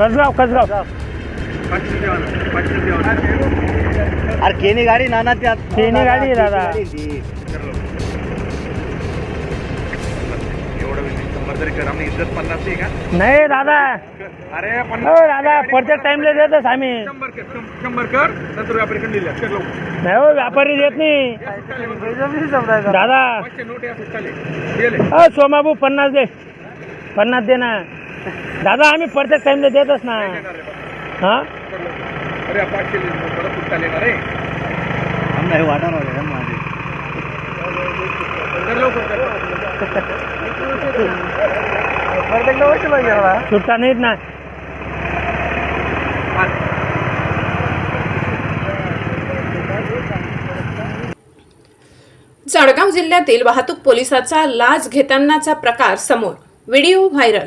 कसगाव कसगाव. अरे केनी गाडी नाना त्यात. केनी गाडी आहे दादा. केनी गाडी ती. एवढं वीस शंभर तरी कर आम्ही इज्जत पन्नास आहे का? नाही दादा. अरे हो दादा प्रत्येक टाइमला देतच आम्ही. शंभर कर शं- शंभर कर नंतर व्यापारी दिल्या कर लवकर. नाही हो व्यापारी देत नाही. दादा. पाचशे नोट या सुट्टाले दिले हो सोमाबू पन्नास दे. पन्नास दे ना. दादा आम्ही प्रत्येक टाइमला देतच ना हा? अरे पाचशे परत सुट्टाले ना आम्हाला हे माझे. सुट्टा नाहीत ना जळगाव जिल्ह्यातील वाहतूक पोलिसाचा लाच घेतानाचा प्रकार समोर. Video viral.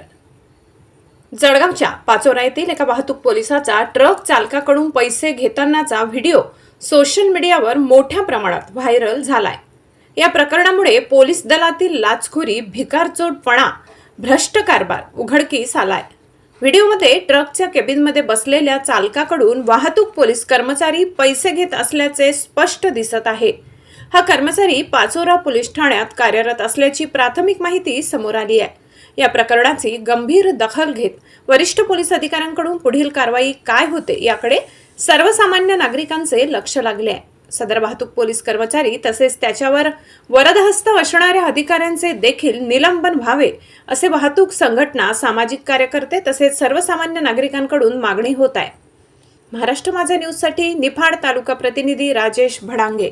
जळगावच्या पाचोरा येथील एका वाहतूक पोलिसाचा ट्रक चालकाकडून पैसे घेतानाचा व्हिडिओ सोशल मीडियावर मोठ्या प्रमाणात व्हायरल झालाय. या प्रकरणामुळे पोलीस दलातील लाचखोरी भिकारचोटपणा भ्रष्ट कारभार उघडकीस आलाय. व्हिडिओमध्ये ट्रकच्या केबिनमध्ये बसलेल्या चालकाकडून वाहतूक पोलीस कर्मचारी पैसे घेत असल्याचे स्पष्ट दिसत आहे. हा कर्मचारी पाचोरा पोलीस ठाण्यात कार्यरत असल्याची प्राथमिक माहिती समोर आली आहे. या प्रकरणाची गंभीर दखल घेत वरिष्ठ पोलीस अधिकाऱ्यांकडून पुढील कारवाई काय होते याकडे सर्वसामान्य नागरिकांचे लक्ष लागले आहे. सदर वाहतूक पोलीस कर्मचारी तसेच त्याच्यावर वरदहस्त असणाऱ्या अधिकाऱ्यांचे देखील निलंबन व्हावे असे वाहतूक संघटना सामाजिक कार्यकर्ते तसेच सर्वसामान्य नागरिकांकडून मागणी होत आहे. महाराष्ट्र माझा न्यूजसाठी निफाड तालुका प्रतिनिधी राजेश भडांगे.